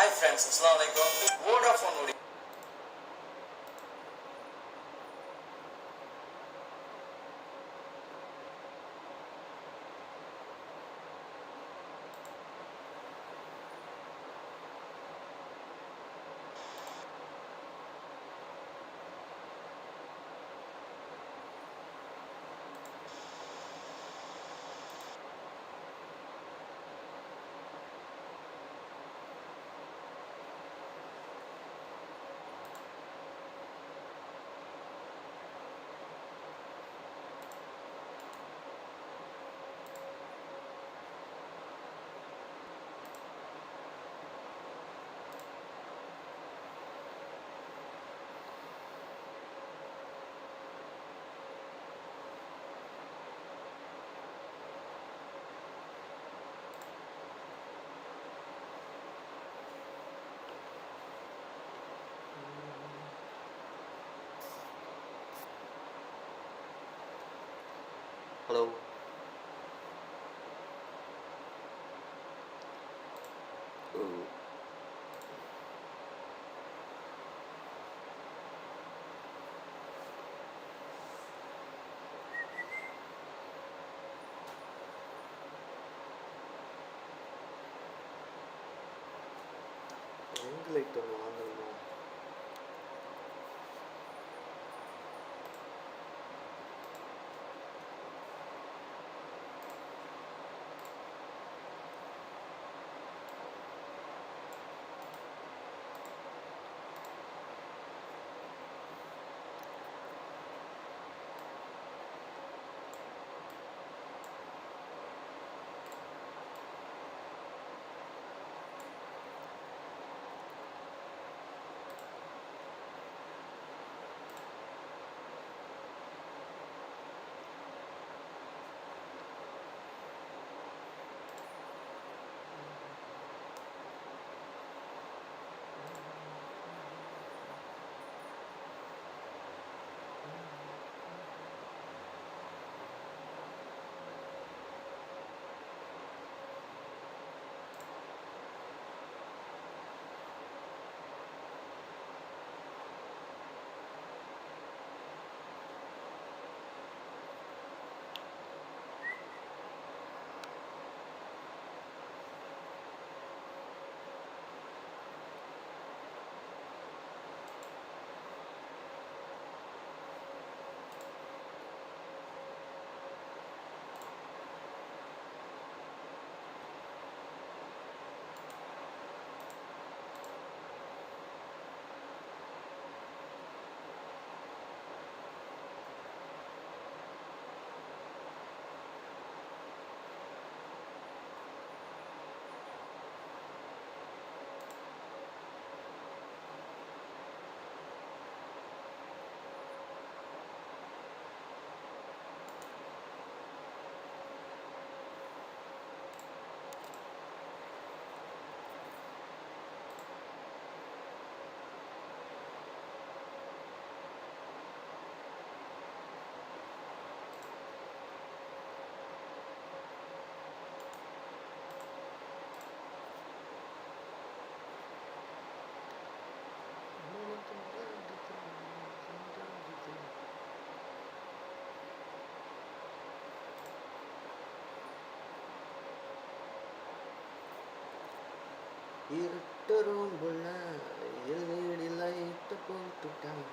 Hi friends அஸ்லாம் வலைக்கம் Vodafone உடைய ஹலோ ரிங் லைட் ஒன்று வாங்கணுமா இருட்டு இருட்டரும் புள்ள எல்லையடியில் போட்டுட்டான்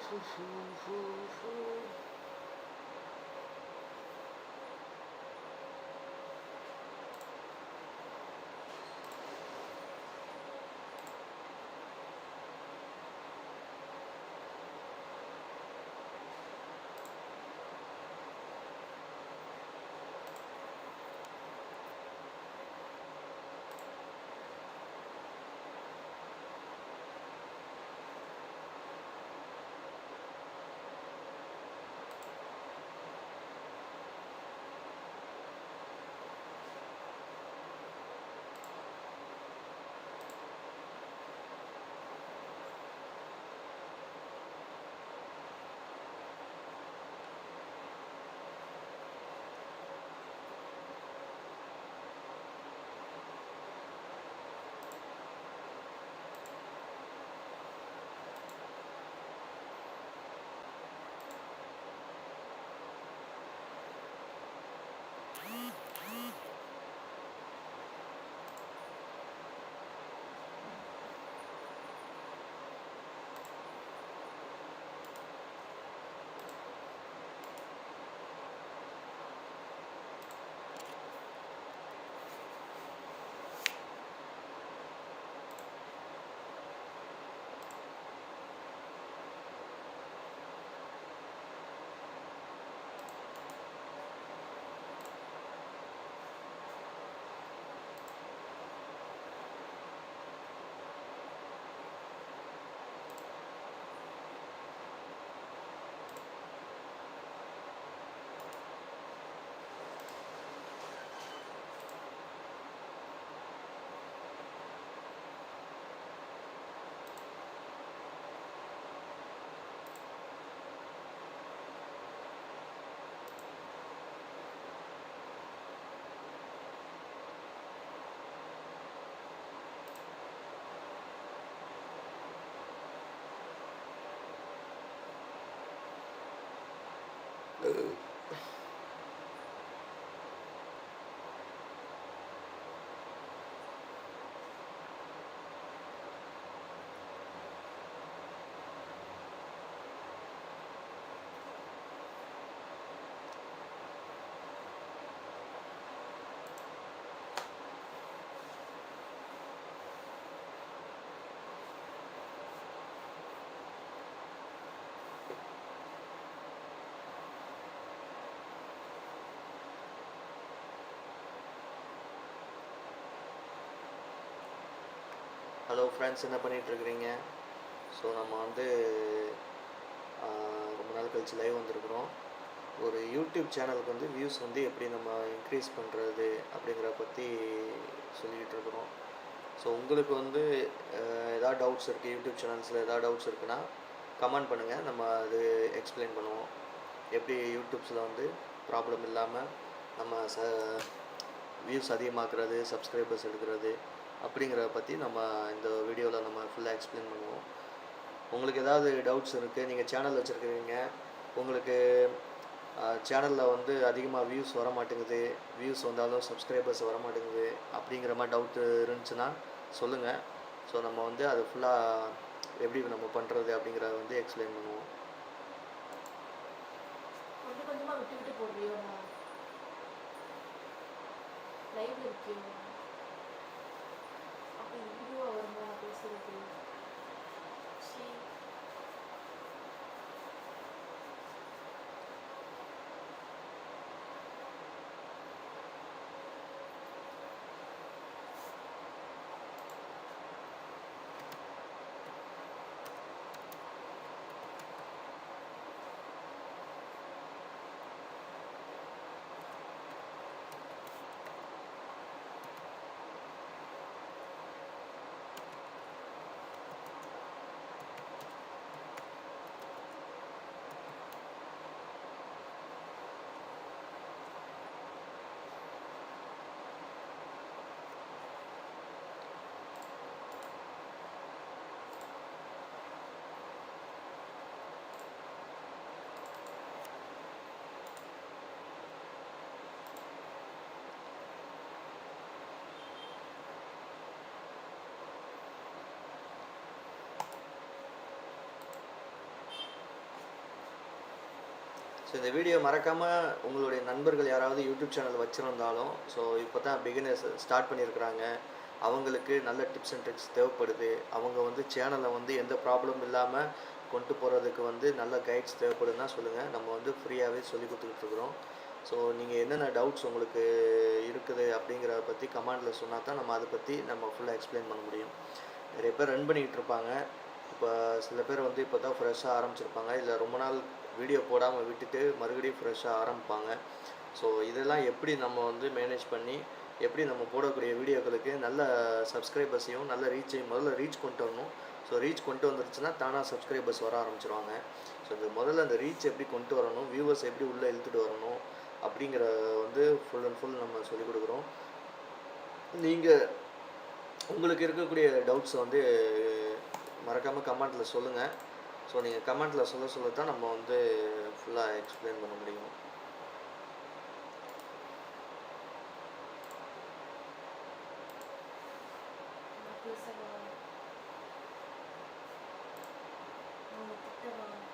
是呼呼 ஹலோ ஃப்ரெண்ட்ஸ் என்ன பண்ணிகிட்ருக்குறீங்க ஸோ நம்ம வந்து ரொம்ப நாள் கழிச்சு லைவ் வந்திருக்கிறோம். ஒரு யூடியூப் சேனலுக்கு வந்து வியூஸ் வந்து எப்படி நம்ம இன்க்ரீஸ் பண்ணுறது அப்படிங்கிற பற்றி சொல்லிக்கிட்டு இருக்கிறோம். ஸோ உங்களுக்கு வந்து எதாவது ஏதாவது டவுட்ஸ் இருக்குது யூடியூப் சேனல்ஸில் எதாவது டவுட்ஸ் இருக்குன்னா கமெண்ட் பண்ணுங்கள் நம்ம அது எக்ஸ்பிளைன் பண்ணுவோம். எப்படி யூடியூப்ஸில் வந்து ப்ராப்ளம் இல்லாமல் நம்ம ச வியூஸ் அதிகமாக்குறது சப்ஸ்கிரைபர்ஸ் எடுக்கிறது அப்படிங்கிறத பற்றி நம்ம இந்த வீடியோவில் நம்ம ஃபுல்லாக எக்ஸ்பிளைன் பண்ணுவோம். உங்களுக்கு ஏதாவது டவுட்ஸ் இருக்குது நீங்கள் சேனல் வச்சுருக்கிறீங்க உங்களுக்கு சேனலில் வந்து அதிகமாக வியூஸ் வர மாட்டேங்குது வியூஸ் வந்தாலும் சப்ஸ்கிரைபர்ஸ் வர மாட்டேங்குது அப்படிங்கிற மாதிரி டவுட்டு இருந்துச்சுன்னா சொல்லுங்கள் ஸோ நம்ம வந்து அது ஃபுல்லாக எப்படி நம்ம பண்ணுறது அப்படிங்கிறத வந்து எக்ஸ்பிளைன் பண்ணுவோம். கொஞ்சம் விட்டு விட்டு போடுறியோ லைவ் இருக்கீங்க ஸோ இந்த வீடியோ மறக்காமல் உங்களுடைய நண்பர்கள் யாராவது யூடியூப் சேனல் வச்சுருந்தாலும் ஸோ இப்போ தான் பிகினர்ஸ் ஸ்டார்ட் பண்ணியிருக்கிறாங்க அவங்களுக்கு நல்ல டிப்ஸ் அண்ட் ட்ரிக்ஸ் தேவைப்படுது. அவங்க வந்து சேனலை வந்து எந்த ப்ராப்ளம் இல்லாமல் கொண்டு போகிறதுக்கு வந்து நல்ல கைட்ஸ் தேவைப்படுதுன்னா சொல்லுங்கள் நம்ம வந்து ஃப்ரீயாகவே சொல்லி கொடுத்துக்கிட்டுருக்குறோம் ஸோ நீங்கள் என்னென்ன டவுட்ஸ் உங்களுக்கு இருக்குது அப்படிங்கிறத பற்றி கமெண்டில் சொன்னால் தான் நம்ம அதை பற்றி நம்ம ஃபுல்லாக எக்ஸ்பிளைன் பண்ண முடியும். நிறைய பேர் ரன் பண்ணிக்கிட்டு இருப்பாங்க. இப்போ சில பேர் வந்து இப்போ தான் ஃப்ரெஷ்ஷாக ஆரம்பிச்சிருப்பாங்க. இல்லை ரொம்ப நாள் வீடியோ போடாமல் விட்டுட்டு மறுபடியும் ஃப்ரெஷ்ஷாக ஆரம்பிப்பாங்க. ஸோ இதெல்லாம் எப்படி நம்ம வந்து மேனேஜ் பண்ணி எப்படி நம்ம போடக்கூடிய வீடியோக்களுக்கு நல்ல சப்ஸ்கிரைபர்ஸையும் நல்ல ரீச்சையும் முதல்ல ரீச் கொண்டு வரணும். ஸோ ரீச் கொண்டு வந்துருச்சுன்னா தானாக சப்ஸ்கிரைபர்ஸ் வர ஆரம்பிச்சிருவாங்க. ஸோ இந்த முதல்ல அந்த ரீச் எப்படி கொண்டு வரணும் வியூவர்ஸ் எப்படி உள்ளே இழுத்துட்டு வரணும் அப்படிங்கிற வந்து ஃபுல் அண்ட் ஃபுல் நம்ம சொல்லிக் கொடுக்குறோம். நீங்கள் உங்களுக்கு இருக்கக்கூடிய டவுட்ஸ் வந்து மறக்காமல் கமெண்ட்டில் சொல்லுங்கள் ஸோ நீங்கள் கமெண்ட்டில் சொல்ல சொல்ல தான் நம்ம வந்து ஃபுல்லாக எக்ஸ்பிளைன் பண்ண முடியும். நான்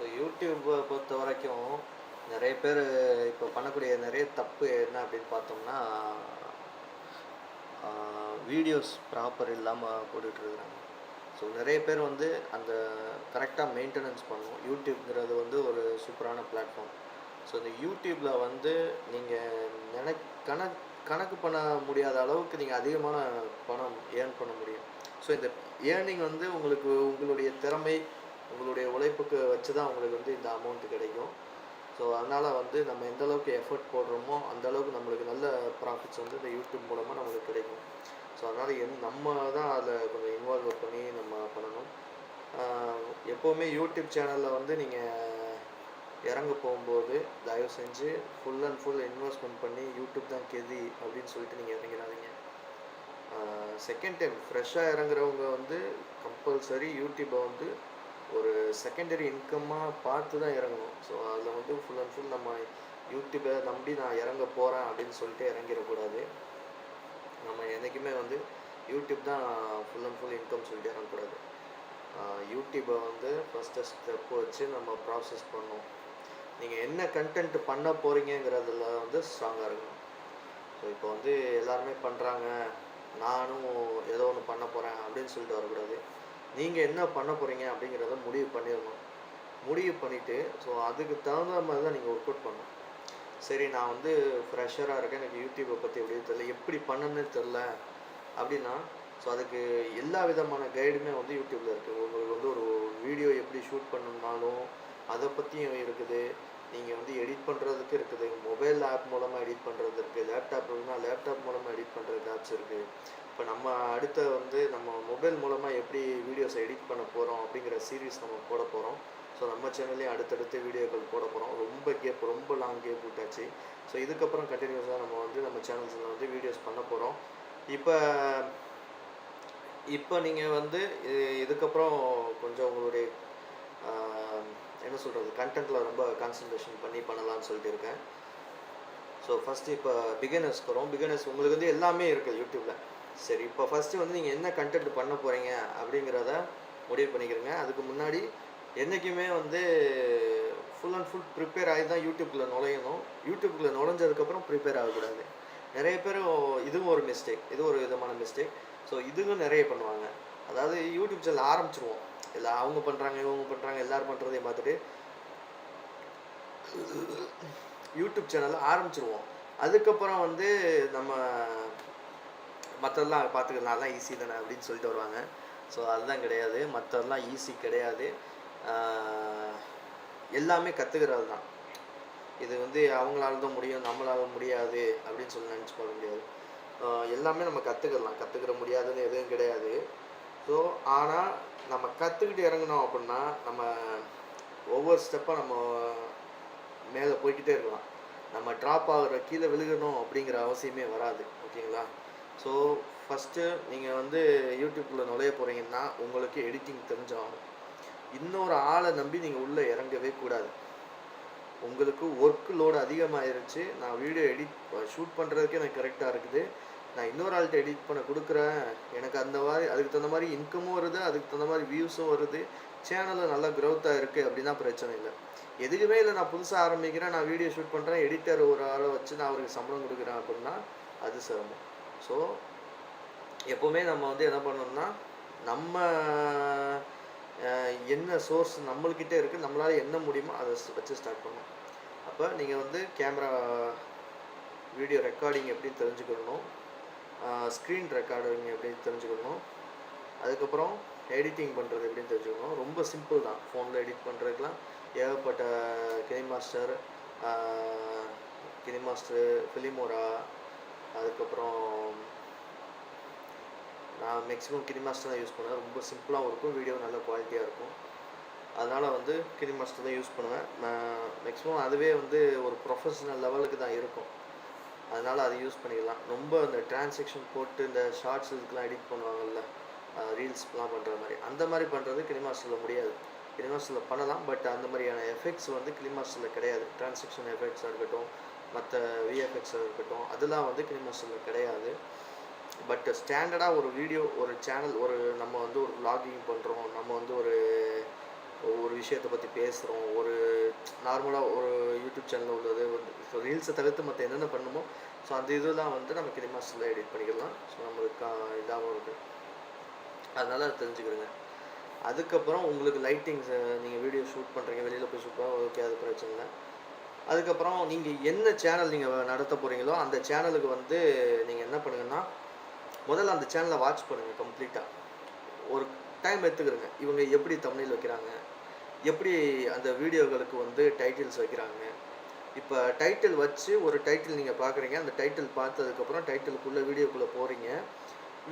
இப்போ யூடியூப்பை பொறுத்த வரைக்கும் நிறைய பேர் இப்போ பண்ணக்கூடிய நிறைய தப்பு என்ன அப்படின்னு பார்த்தோம்னா வீடியோஸ் ப்ராப்பர் இல்லாமல் போட்டுட்ருக்குறாங்க ஸோ நிறைய பேர் வந்து அந்த கரெக்டாக மெயின்டெனன்ஸ் பண்ணும் யூடியூப்ங்கிறது வந்து ஒரு சூப்பரான பிளாட்ஃபார்ம் ஸோ இந்த யூடியூப்பில் வந்து நீங்கள் நினை கணக் கணக்கு பண்ண முடியாத அளவுக்கு நீங்கள் அதிகமான பணம் ஏர்ன் பண்ண முடியும். ஸோ இந்த ஏர்னிங் வந்து உங்களுக்கு உங்களுடைய திறமை உங்களுடைய உழைப்புக்கு வச்சு தான் உங்களுக்கு வந்து இந்த அமௌண்ட் கிடைக்கும். ஸோ அதனால் வந்து நம்ம எந்த அளவுக்கு எஃபர்ட் போடுறோமோ அந்த அளவுக்கு நம்மளுக்கு நல்ல ப்ராஃபிட்ஸ் வந்து இந்த யூடியூப் மூலமாக நம்மளுக்கு கிடைக்கும். ஸோ அதனால் எந் நம்ம தான் அதில் கொஞ்சம் இன்வால்வ் பண்ணி நம்ம பண்ணணும். எப்போவுமே யூடியூப் சேனலில் வந்து நீங்கள் இறங்க போகும்போது தயவு செஞ்சு ஃபுல் அண்ட் ஃபுல் இன்வெஸ்ட்மெண்ட் பண்ணி யூடியூப் தான் கெதி அப்படின்னு சொல்லிட்டு நீங்கள் இறங்கிடாதீங்க. செகண்ட் டைம் ஃப்ரெஷ்ஷாக இறங்குறவங்க வந்து கம்பல்சரி யூடியூப்பை வந்து ஒரு செகண்டரி இன்கம்மாக பார்த்து தான் இறங்கணும். ஸோ அதில் வந்து ஃபுல் அண்ட் ஃபுல் நம்ம யூடியூப்பை நம்பி நான் இறங்க போகிறேன் அப்படின்னு சொல்லிட்டு இறங்கிடக்கூடாது. நம்ம என்றைக்குமே வந்து யூடியூப் தான் ஃபுல் அண்ட் ஃபுல் இன்கம் சொல்லிட்டு இறங்கக்கூடாது யூடியூப்பை வந்து ஃபஸ்ட்டு ஸ்டெப் வச்சு நம்ம ப்ராசஸ் பண்ணணும். நீங்கள் என்ன கண்டென்ட் பண்ண போகிறீங்கிறதுல வந்து ஸ்ட்ராங்காக இருக்கணும். ஸோ இப்போ வந்து எல்லாருமே பண்ணுறாங்க நானும் ஏதோ ஒன்று பண்ண போகிறேன் அப்படின்னு சொல்லிட்டு வரக்கூடாது. நீங்கள் என்ன பண்ண போகிறீங்க அப்படிங்கிறத முடிவு பண்ணிடணும். முடிவு பண்ணிவிட்டு ஸோ அதுக்கு தகுந்த மாதிரி தான் நீங்கள் ஒர்க் அவுட் பண்ணணும். சரி நான் வந்து ஃப்ரெஷராக இருக்கேன். எனக்கு யூடியூப்பை பற்றி எப்படியும் தெரில எப்படி பண்ணணும்னு தெரில அப்படின்னா ஸோ அதுக்கு எல்லா விதமான கைடுமே வந்து யூடியூப்பில் இருக்குது உங்களுக்கு வந்து ஒரு வீடியோ எப்படி ஷூட் பண்ணணும்னாலும் அதை பற்றியும் இருக்குது. நீங்கள் வந்து எடிட் பண்ணுறதுக்கு இருக்குது. மொபைல் ஆப் மூலமாக எடிட் பண்ணுறது இருக்குது லேப்டாப் இருக்குன்னா லேப்டாப் மூலமாக எடிட் பண்ணுறதுக்கு ஆப்ஸ் இருக்குது இப்போ நம்ம அடுத்த வந்து நம்ம மொபைல் மூலமாக எப்படி வீடியோஸை எடிட் பண்ண போகிறோம் அப்படிங்கிற சீரீஸ் நம்ம போட போகிறோம் ஸோ நம்ம சேனல்லையும் அடுத்தடுத்து வீடியோக்கள் போட போகிறோம் ரொம்ப கேப் ரொம்ப லாங் கேப் விட்டாச்சு. ஸோ இதுக்கப்புறம் கண்டினியூஸாக நம்ம வந்து நம்ம சேனல்ஸில் வந்து வீடியோஸ் பண்ண போகிறோம் இப்போ இப்போ நீங்கள் வந்து இது- இதுக்கப்புறம் கொஞ்சம் உங்களுடைய என்ன சொல்கிறது கண்டென்ட்டில் ரொம்ப கான்சன்ட்ரேஷன் பண்ணி பண்ணலாம்னு சொல்லிட்டு இருக்கேன். ஸோ ஃபஸ்ட்டு இப்போ பிகினர்ஸ்க்கு வரும் பிகினர்ஸ் உங்களுக்கு வந்து எல்லாமே இருக்குது யூடியூப்பில் சரி இப்போ ஃபஸ்ட்டு வந்து நீங்கள் என்ன கண்டென்ட் பண்ண போகிறீங்க அப்படிங்கிறத முடிவு பண்ணிக்கிறீங்க. அதுக்கு முன்னாடி என்றைக்குமே வந்து ஃபுல் அண்ட் ஃபுல் ப்ரிப்பேர் ஆகி தான் யூடியூப்குள்ளே நுழையணும். யூடியூப்குள்ளே நுழைஞ்சதுக்கப்புறம் ப்ரிப்பேர் ஆகக்கூடாது. நிறைய பேர் இதுவும் ஒரு மிஸ்டேக் இது ஒரு விதமான மிஸ்டேக் ஸோ இதுவும் நிறைய பண்ணுவாங்க. அதாவது யூடியூப் சேனல் ஆரம்பிச்சிருவோம். இல்லை அவங்க பண்ணுறாங்க இவங்க பண்ணுறாங்க எல்லோரும் பண்ணுறதையும் பார்த்துட்டு யூடியூப் சேனல் ஆரம்பிச்சிருவோம். அதுக்கப்புறம் வந்து நம்ம மற்றதெல்லாம் பார்த்துக்கலாம் அதெல்லாம் ஈஸி தானே அப்படின்னு சொல்லிட்டு வருவாங்க. ஸோ அதுதான் கிடையாது. மற்றதெல்லாம் ஈஸி கிடையாது. எல்லாமே கற்றுக்கிறது தான். இது வந்து அவங்களால தான் முடியும் நம்மளால முடியாது அப்படின்னு சொல்லி நினச்சி போக முடியாது. எல்லாமே நம்ம கற்றுக்கலாம் கற்றுக்கிற முடியாதுன்னு எதுவும் கிடையாது. ஸோ ஆனால் நம்ம கற்றுக்கிட்டு இறங்கினோம் அப்படின்னா நம்ம ஒவ்வொரு ஸ்டெப்பாக நம்ம மேலே போய்கிட்டே இருக்கலாம். நம்ம ட்ராப் ஆகிற கீழே விழுகணும் அப்படிங்கிற அவசியமே வராது. ஓகேங்களா? ஸோ ஃபஸ்ட்டு நீங்கள் வந்து யூடியூப்பில் நுழைய போகிறீங்கன்னா உங்களுக்கு எடிட்டிங் தெரிஞ்சாகணும் இன்னொரு ஆளை நம்பி நீங்கள் உள்ளே இறங்கவே கூடாது. உங்களுக்கு ஒர்க் லோடு அதிகமாகிருச்சு நான் வீடியோ எடிட் ஷூட் பண்ணுறதுக்கு எனக்கு கரெக்டாக இருக்குது. நான் இன்னொரு ஆள்கிட்ட எடிட் பண்ண கொடுக்குறேன். எனக்கு அந்த மாதிரி அதுக்கு தகுந்த மாதிரி இன்கமும் வருது. அதுக்கு தகுந்த மாதிரி வியூஸும் வருது. சேனலில் நல்லா க்ரோத்தாக இருக்குது அப்படின்னா பிரச்சனை இல்லை. எதுக்குமே இல்லை நான் புதுசாக ஆரம்பிக்கிறேன். நான் வீடியோ ஷூட் பண்ணுறேன் எடிட்டர் ஒரு ஆளை வச்சு நான் அவருக்கு சம்பளம் கொடுக்குறேன் அப்படின்னா அது சிரமம். ஸோ எப்போவுமே நம்ம வந்து என்ன பண்ணணும்னா நம்ம என்ன சோர்ஸ் நம்மள்கிட்ட இருக்குது நம்மளால் என்ன முடியுமோ அதை வச்சு ஸ்டார்ட் பண்ணணும். அப்போ நீங்கள் வந்து கேமரா வீடியோ ரெக்கார்டிங் எப்படி தெரிஞ்சுக்கணும். ஸ்க்ரீன் ரெக்கார்டிங் எப்படி தெரிஞ்சுக்கணும். அதுக்கப்புறம் எடிட்டிங் பண்ணுறது எப்படின்னு தெரிஞ்சுக்கணும். ரொம்ப சிம்பிள் தான். ஃபோனில் எடிட் பண்ணுறதுக்கெலாம் ஏகப்பட்ட KineMaster KineMaster Filmora அதுக்கப்புறம் நான் மேக்ஸிமம் கினி மாஸ்டர் தான் யூஸ் பண்ணுவேன். ரொம்ப சிம்பிளாகவும் இருக்கும். வீடியோ நல்ல குவாலிட்டியாக இருக்கும். அதனால் வந்து கினி மாஸ்டர் தான் யூஸ் பண்ணுவேன். மேக்ஸிமம் அதுவே வந்து ஒரு ப்ரொஃபஷனல் லெவலுக்கு தான் இருக்கும். அதனால் அதை யூஸ் பண்ணிக்கலாம். ரொம்ப இந்த டிரான்சேக்ஷன் போட்டு இந்த ஷார்ட்ஸ் இதுக்கெலாம் எடிட் பண்ணுவாங்கல்ல ரீல்ஸ்லாம் பண்ணுற மாதிரி. அந்த மாதிரி பண்ணுறது கிளிமாஸ்டரில் முடியாது. கிளிமாஸ்டரில் பண்ணலாம். பட் அந்த மாதிரியான எஃபெக்ட்ஸ் வந்து கிளிமாஸ்டரில் கிடையாது. டிரான்சேக்ஷன் எஃபெக்ட்ஸாக இருக்கட்டும் மற்ற விஎஃப்எக்ஸாக இருக்கட்டும் அதெல்லாம் வந்து கிளிமாஸ்டரில் கிடையாது. பட் ஸ்டாண்டர்டாக ஒரு வீடியோ ஒரு சேனல் ஒரு நம்ம வந்து ஒரு vlogging பண்ணுறோம் நம்ம வந்து ஒரு ஒரு விஷயத்தை பற்றி பேசுகிறோம் ஒரு நார்மலாக ஒரு யூடியூப் சேனலில் உள்ளது வந்து ஸோ ரீல்ஸை தவிர்த்து மற்ற என்னென்ன பண்ணுமோ ஸோ அந்த இதெல்லாம் வந்து நம்ம கிளிமாஸ்டரில் எடிட் பண்ணிக்கலாம். ஸோ நம்மளுக்கு இதாகவும் இருக்குது அதனால் அதை தெரிஞ்சுக்கிறேங்க அதுக்கப்புறம் உங்களுக்கு லைட்டிங்ஸை நீங்கள் வீடியோ ஷூட் பண்ணுறீங்க வெளியில் போய் ஷூட் பண்ண ஓகே அது பிரச்சனை இல்லை. அதுக்கப்புறம் நீங்கள் என்ன சேனல் நீங்கள் நடத்த போகிறீங்களோ அந்த சேனலுக்கு வந்து நீங்கள் என்ன பண்ணுங்கன்னா முதல்ல அந்த சேனலை வாட்ச் பண்ணுங்கள் கம்ப்ளீட்டாக ஒரு டைம் எடுத்துக்கிறங்க இவங்க எப்படி தமிழில் வைக்கிறாங்க எப்படி அந்த வீடியோகளுக்கு வந்து டைட்டில்ஸ் வைக்கிறாங்க. இப்போ டைட்டில் வச்சு ஒரு டைட்டில் நீங்கள் பார்க்குறீங்க அந்த டைட்டில் பார்த்ததுக்கப்புறம் டைட்டிலுக்குள்ளே வீடியோக்குள்ளே போகிறீங்க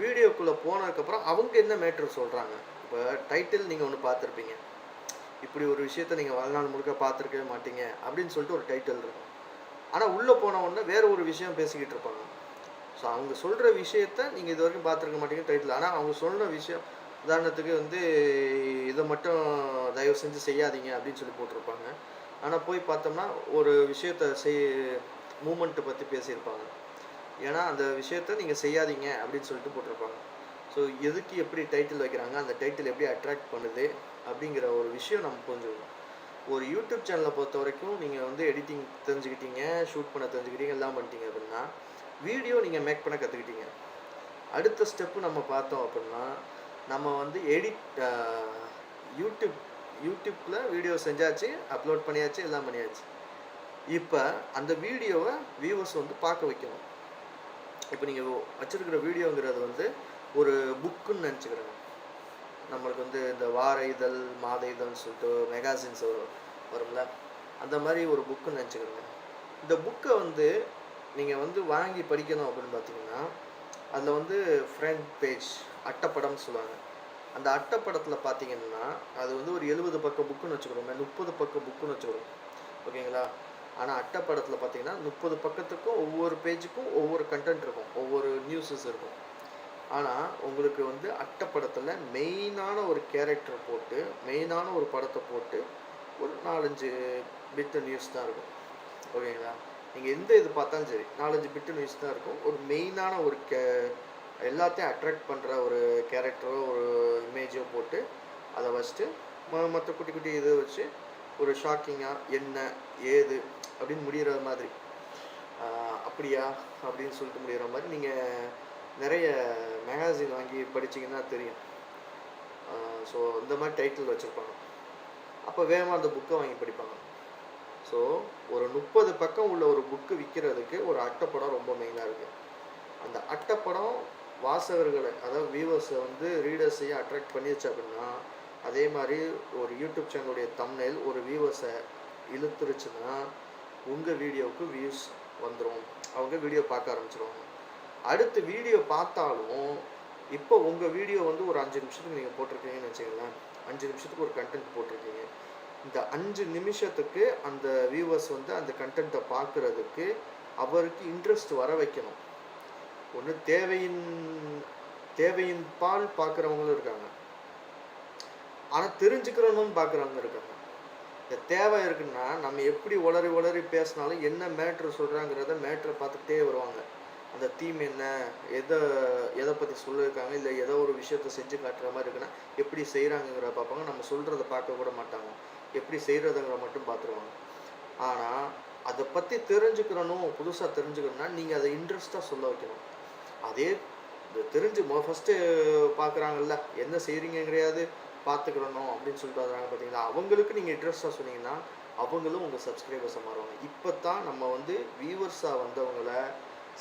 வீடியோக்குள்ளே போனதுக்கப்புறம் அவங்க என்ன மேட்ரு சொல்கிறாங்க இப்போ டைட்டில் நீங்கள் ஒன்று பார்த்துருப்பீங்க. இப்படி ஒரு விஷயத்த நீங்கள் வாழ்நாள் முழுக்க பார்த்துருக்கவே மாட்டீங்க அப்படின்னு சொல்லிட்டு ஒரு டைட்டில் இருக்கும். ஆனால் உள்ளே போன உடனே வேறு ஒரு விஷயம் பேசிக்கிட்டு இருப்பாங்க. ஸோ அவங்க சொல்கிற விஷயத்த நீங்கள் இது வரைக்கும் பார்த்துருக்க மாட்டீங்க டைட்டில் ஆனால் அவங்க சொல்கிற விஷயம் உதாரணத்துக்கு வந்து இதை மட்டும் தயவு செஞ்சு செய்யாதீங்க அப்படின்னு சொல்லி போட்டிருப்பாங்க. ஆனால் போய் பார்த்தோம்னா ஒரு விஷயத்த செய் மூமெண்ட்டை பற்றி பேசியிருப்பாங்க. ஏன்னா அந்த விஷயத்த நீங்கள் செய்யாதீங்க அப்படின்னு சொல்லிட்டு போட்டிருப்பாங்க. ஸோ எதுக்கு எப்படி டைட்டில் வைக்கிறாங்க அந்த டைட்டில் எப்படி அட்ராக்ட் பண்ணுது அப்படிங்கிற ஒரு விஷயம் நம்ம புரிஞ்சுக்கணும். ஒரு யூடியூப் சேனலை பொறுத்த வரைக்கும் நீங்கள் வந்து எடிட்டிங் தெரிஞ்சுக்கிட்டீங்க ஷூட் பண்ண தெரிஞ்சுக்கிட்டீங்க எல்லாம் பண்ணிட்டீங்க அப்படின்னா வீடியோ நீங்கள் மேக் பண்ண கற்றுக்கிட்டீங்க அடுத்த ஸ்டெப்பு நம்ம பார்த்தோம் அப்படின்னா நம்ம வந்து எடிட் யூடியூப் யூடியூப்பில் வீடியோ செஞ்சாச்சு அப்லோட் பண்ணியாச்சு எல்லாம் பண்ணியாச்சு. இப்போ அந்த வீடியோவை வியூவர்ஸ் வந்து பார்க்க வைக்கணும். இப்போ நீங்கள் வச்சுருக்கிற வீடியோங்கிறது வந்து ஒரு புக்குன்னு நினச்சிக்கிறேன். நம்மளுக்கு வந்து இந்த வார இதழ் மாத இதழ்னு சொல்லிட்டு மெகாசின்ஸ் வரும் வரும்ல? அந்த மாதிரி ஒரு புக்குன்னு நினச்சிக்கோங்க. இந்த புக்கை வந்து நீங்கள் வந்து வாங்கி படிக்கணும் அப்படின்னு பார்த்தீங்கன்னா அதில் வந்து ஃப்ரண்ட் பேஜ் அட்டைப்படம்னு சொல்லுவாங்க. அந்த அட்டைப்படத்தில் பார்த்தீங்கன்னா அது வந்து ஒரு எழுபது பக்கம் புக்குன்னு வச்சுக்கிறோமே முப்பது பக்கம் புக்குன்னு வச்சுக்கிறோம் ஓகேங்களா? ஆனால் அட்டைப்படத்தில் பார்த்தீங்கன்னா முப்பது பக்கத்துக்கும் ஒவ்வொரு பேஜுக்கும் ஒவ்வொரு கண்டென்ட் இருக்கும். ஒவ்வொரு நியூஸஸ் இருக்கும். ஆனால் உங்களுக்கு வந்து அட்டைப்படத்தில் மெயினான ஒரு கேரக்டர் போட்டு மெயினான ஒரு படத்தை போட்டு ஒரு நாலஞ்சு பிட்டு நியூஸ் தான் இருக்கும். ஓகேங்களா? நீங்கள் எந்த இது பார்த்தாலும் சரி நாலஞ்சு பிட்டு நியூஸ் தான் இருக்கும். ஒரு மெயினான ஒரு கே எல்லாத்தையும் அட்ராக்ட் பண்ணுற ஒரு கேரக்டரோ ஒரு இமேஜோ போட்டு அதை வச்சுட்டு மற்ற குட்டி குட்டி இதை வச்சு ஒரு ஷாக்கிங்காக என்ன ஏது அப்படின்னு முடிகிற மாதிரி. அப்படியா அப்படின்னு சொல்லிட்டு முடிகிற மாதிரி நீங்கள் நிறைய மேகசின் வாங்கி படிச்சீங்கன்னா தெரியும். ஸோ இந்த மாதிரி டைட்டில் வச்சுருப்பாங்க. அப்போ வேகமாக அந்த புக்கை வாங்கி படிப்பாங்க. ஸோ ஒரு முப்பது பக்கம் உள்ள ஒரு புக்கு விற்கிறதுக்கு ஒரு அட்டைப்படம் ரொம்ப மெயினாக இருக்குது அந்த அட்டைப்படம் வாசகர்களை அதாவது வியூவர்ஸை வந்து ரீடர்ஸையும் அட்ராக்ட் பண்ணிடுச்சு அப்படின்னா அதே மாதிரி ஒரு யூடியூப் சேனலுடைய தம்னைல் ஒரு வியூவர்ஸை இழுத்துருச்சுன்னா உங்கள் வீடியோவுக்கு வியூஸ் வந்துடும் அவங்க வீடியோ பார்க்க ஆரம்பிச்சிருவாங்க. அடுத்து வீடியோ பார்த்தாலும் இப்போ உங்கள் வீடியோ வந்து ஒரு அஞ்சு நிமிஷத்துக்கு நீங்கள் போட்டிருக்கீங்கன்னு வச்சுக்கோங்களேன். அஞ்சு நிமிஷத்துக்கு ஒரு கண்டென்ட் போட்டிருக்கீங்க. இந்த அஞ்சு நிமிஷத்துக்கு அந்த வியூவர்ஸ் வந்து அந்த கண்டென்ட்டை பார்க்குறதுக்கு அவருக்கு இன்ட்ரெஸ்ட் வர வைக்கணும். ஒன்று தேவையின் தேவையின் பால் பார்க்குறவங்களும் இருக்காங்க. ஆனால் தெரிஞ்சுக்கிறவங்களும் பார்க்குறவங்க இருக்காங்க. இந்த தேவை இருக்குன்னா நம்ம எப்படி உளறி உளறி பேசினாலும் என்ன மேட்ரு சொல்கிறாங்கிறத மேட்ரை பார்த்துக்கிட்டே வருவாங்க. அந்த தீம் என்ன எதை எதை பற்றி சொல்லியிருக்காங்க இல்லை ஏதோ ஒரு விஷயத்த செஞ்சு காட்டுற மாதிரி இருக்குன்னா எப்படி செய்கிறாங்கங்கிற பார்ப்பாங்க. நம்ம சொல்கிறத பார்க்க கூட மாட்டாங்க. எப்படி செய்கிறதுங்கிற மட்டும் பார்த்துருவாங்க. ஆனால் அதை பற்றி தெரிஞ்சுக்கிறணும் புதுசாக தெரிஞ்சுக்கணும்னா நீங்கள் அதை இன்ட்ரெஸ்ட்டாக சொல்ல வைக்கணும். அதே தெரிஞ்சு மொ ஃபஸ்ட்டு பார்க்குறாங்கல்ல என்ன செய்கிறீங்க கிடையாது பார்த்துக்கிறணும் அப்படின்னு சொல்லிட்டு வர்றாங்க பார்த்தீங்களா? அவங்களுக்கு நீங்கள் இன்ட்ரெஸ்ட்டாக சொன்னீங்கன்னா அவங்களும் உங்கள் சப்ஸ்கிரைபர்ஸை மாறுவாங்க. இப்போ தான் நம்ம வந்து வியூவர்ஸாக வந்தவங்கள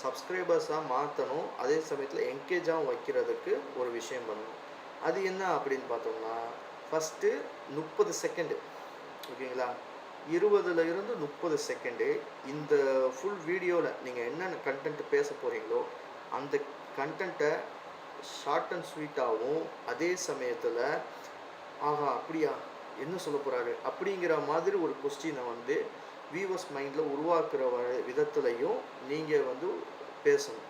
சப்ஸ்கிரைபர்ஸாக மாற்றணும் அதே சமயத்தில் என்கேஜாகவும் வைக்கிறதுக்கு ஒரு விஷயம் பண்ணணும். அது என்ன அப்படின்னு பார்த்தோம்னா ஃபஸ்ட்டு முப்பது செகண்டு ஓகேங்களா? இருபதுல இருந்து முப்பது செகண்டு இந்த ஃபுல் வீடியோவில் நீங்கள் என்னென்ன கண்டென்ட் பேச போகிறீங்களோ அந்த கண்டென்ட்டை ஷார்ட் அண்ட் ஸ்வீட்டாகவும் அதே சமயத்தில் ஆஹா அப்படியா? என்ன சொல்ல போகிறாரு அப்படிங்கிற மாதிரி ஒரு கொஸ்டினை வந்து வியூவர்ஸ் மைண்டில் உருவாக்குற வ- விதத்துலையும் நீங்கள் வந்து பேசணும்.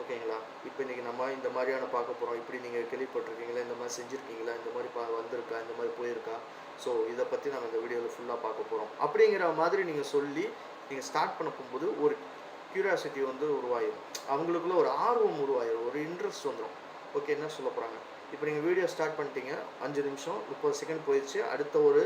ஓகேங்களா? இப்போ இன்றைக்கி நம்ம இந்த மாதிரியான பார்க்க போகிறோம் இப்படி நீங்கள் கேள்விப்பட்டிருக்கீங்களா? இந்த மாதிரி செஞ்சுருக்கீங்களா? இந்த மாதிரி பா வந்திருக்கா? இந்த மாதிரி போயிருக்கா? ஸோ இதை பற்றி நாங்கள் இந்த வீடியோவில் ஃபுல்லாக பார்க்க போகிறோம் அப்படிங்கிற மாதிரி நீங்கள் சொல்லி நீங்கள் ஸ்டார்ட் பண்ண போகும்போது ஒரு க்யூரியாசிட்டி வந்து உருவாயிடும் அவங்களுக்குள்ள ஒரு ஆர்வம் உருவாயிடும் ஒரு இன்ட்ரெஸ்ட் வந்துடும் ஓகே என்ன சொல்ல போகிறாங்க இப்போ நீங்கள் வீடியோ ஸ்டார்ட் பண்ணிட்டீங்க. அஞ்சு நிமிஷம் முப்பது செகண்ட் போயிடுச்சு அடுத்த ஒரு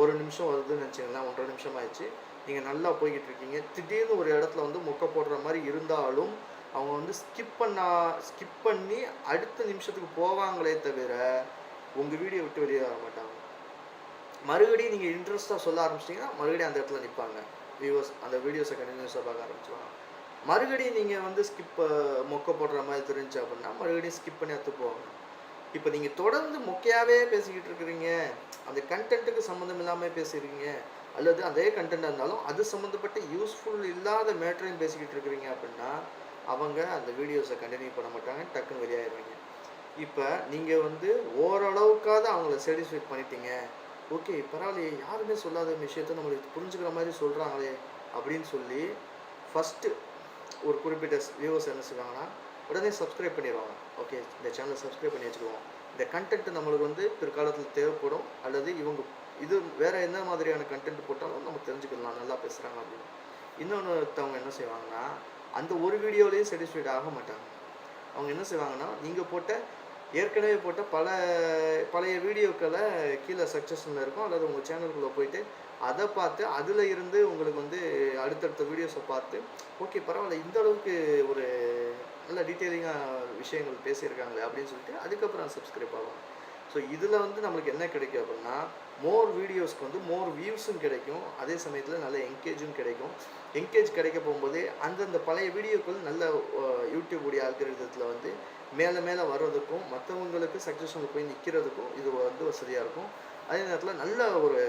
ஒரு நிமிஷம் வருதுன்னு நினச்சிங்களேன் ஒன்றரை நிமிஷம் ஆயிடுச்சு. நீங்கள் நல்லா போய்கிட்டு இருக்கீங்க. திடீர்னு ஒரு இடத்துல வந்து மொக்க போடுற மாதிரி இருந்தாலும் அவங்க வந்து ஸ்கிப் பண்ணா ஸ்கிப் பண்ணி அடுத்த நிமிஷத்துக்கு போவாங்களே தவிர உங்கள் வீடியோ விட்டு வெளியே வர மாட்டாங்க. மறுபடியும் நீங்கள் இன்ட்ரெஸ்ட்டாக சொல்ல ஆரம்பிச்சிட்டிங்கன்னா மறுபடியும் அந்த இடத்துல நிற்பாங்க வியூவர்ஸ் அந்த வீடியோஸை கண்டினியூஸாக பார்க்க ஆரம்பிச்சிடுவாங்க மறுபடியும் நீங்கள் வந்து ஸ்கிப் மொக்க போடுற மாதிரி தெரிஞ்சு அப்படின்னா மறுபடியும் ஸ்கிப் பண்ணி எடுத்து போவாங்க. இப்போ நீங்கள் தொடர்ந்து மொக்கையாகவே பேசிக்கிட்டு இருக்கிறீங்க. அந்த கண்டென்ட்டுக்கு சம்மந்தம் இல்லாமல் பேசுகிறீங்க அல்லது அதே கண்டென்ட்டாக இருந்தாலும் அது சம்மந்தப்பட்ட யூஸ்ஃபுல் இல்லாத மேட்டரையும் பேசிக்கிட்டு இருக்கிறீங்க அப்படின்னா அவங்க அந்த வீடியோஸை கண்டினியூ பண்ண மாட்டாங்க. டக்குன்னு வெளியாயிருவாங்க. இப்போ நீங்கள் வந்து ஓரளவுக்காவது அவங்கள சாட்டிஸ்ஃபை பண்ணிட்டீங்க. ஓகே பரவாயில்லையே யாருமே சொல்லாத விஷயத்த நம்மளுக்கு புரிஞ்சுக்கிற மாதிரி சொல்கிறாங்களே அப்படின்னு சொல்லி ஃபஸ்ட்டு ஒரு குறிப்பிட்ட வியூவர்ஸ் என்ன செய்வாங்கன்னா உடனே சப்ஸ்கிரைப் பண்ணிடுவாங்க. ஓகே இந்த சேனலை சப்ஸ்கிரைப் பண்ணி வச்சுக்குவோம். இந்த கண்டென்ட் நம்மளுக்கு வந்து பிற்காலத்தில் தேவைப்படும் அல்லது இவங்க இது வேறு என்ன மாதிரியான கண்டென்ட் போட்டாலும் நம்ம தெரிஞ்சுக்கலாம் நல்லா பேசுகிறாங்க அப்படின்னு. இன்னொன்றுத்தவங்க என்ன செய்வாங்கன்னா அந்த ஒரு வீடியோலேயும் சாட்டிஸ்ஃபைட் ஆக மாட்டாங்க. அவங்க என்ன செய்வாங்கன்னா நீங்கள் போட்ட ஏற்கனவே போட்ட பல பழைய வீடியோக்களை கீழே சக்ஸஸ்ஃபுல்லாக இருக்கும். அல்லது உங்கள் சேனலுக்குள்ளே போயிட்டு அதை பார்த்து அதில் இருந்து உங்களுக்கு வந்து அடுத்தடுத்த வீடியோஸை பார்த்து ஓகே பரவாயில்ல இந்த அளவுக்கு ஒரு நல்ல டீட்டெயிலிங்காக விஷயங்கள் பேசியிருக்காங்களே அப்படின்னு சொல்லிட்டு அதுக்கப்புறம் சப்ஸ்கிரைப் ஆகும் ஸோ இதில் வந்து நம்மளுக்கு என்ன கிடைக்கும் அப்படின்னா மோர் வீடியோஸ்க்கு வந்து மோர் வியூஸும் கிடைக்கும். அதே சமயத்தில் நல்ல என்கேஜும் கிடைக்கும். என்கேஜ் கிடைக்க போகும்போது அந்தந்த பழைய வீடியோக்கள் நல்ல யூடியூப் உடைய ஆல்கிரதத்தில் வந்து மேலே மேலே வர்றதுக்கும் மற்றவங்களுக்கு சக்ஸஸ்ஃபுல் போய் நிற்கிறதுக்கும் இது வந்து வசதியாக இருக்கும். அதே நேரத்தில் நல்ல ஒரு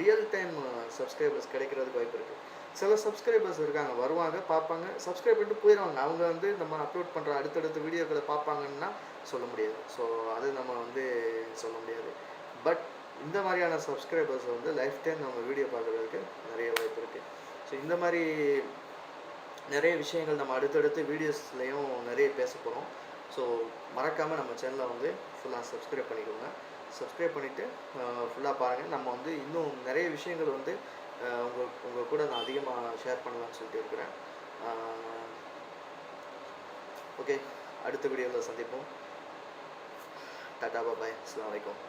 ரியல் டைம் சப்ஸ்கிரைபர்ஸ் கிடைக்கிறதுக்கு வாய்ப்பு இருக்குது சில சப்ஸ்கிரைபர்ஸ் இருக்காங்க வருவாங்க பார்ப்பாங்க. சப்ஸ்கிரைப் பண்ணிட்டு போயிடுவாங்க அவங்க வந்து நம்ம அப்லோட் பண்ணுற அடுத்தடுத்த வீடியோக்களை பார்ப்பாங்கன்னா சொல்ல முடியாது. ஸோ அது நம்ம வந்து சொல்ல முடியாது. பட் இந்த மாதிரியான சப்ஸ்கிரைபர்ஸ் வந்து லைஃப் டைம் நம்ம வீடியோ பார்க்குறதுக்கு நிறைய வாய்ப்பு இருக்குது ஸோ இந்த மாதிரி நிறைய விஷயங்கள் நம்ம அடுத்தடுத்து வீடியோஸ்லேயும் நிறைய பேச போகிறோம் ஸோ மறக்காமல் நம்ம சேனலை வந்து ஃபுல்லாக சப்ஸ்கிரைப் பண்ணிக்கோங்க. சப்ஸ்கிரைப் பண்ணிவிட்டு ஃபுல்லாக பாருங்கள் நம்ம வந்து இன்னும் நிறைய விஷயங்கள் வந்து உங்கள் உங்கள் கூட நான் அதிகமாக ஷேர் பண்ணலாம்னு சொல்லிட்டு இருக்கிறேன். ஓகே அடுத்த வீடியோவில் சந்திப்போம். டாடா பாபாய் அஸ்லாம் வலைக்கம்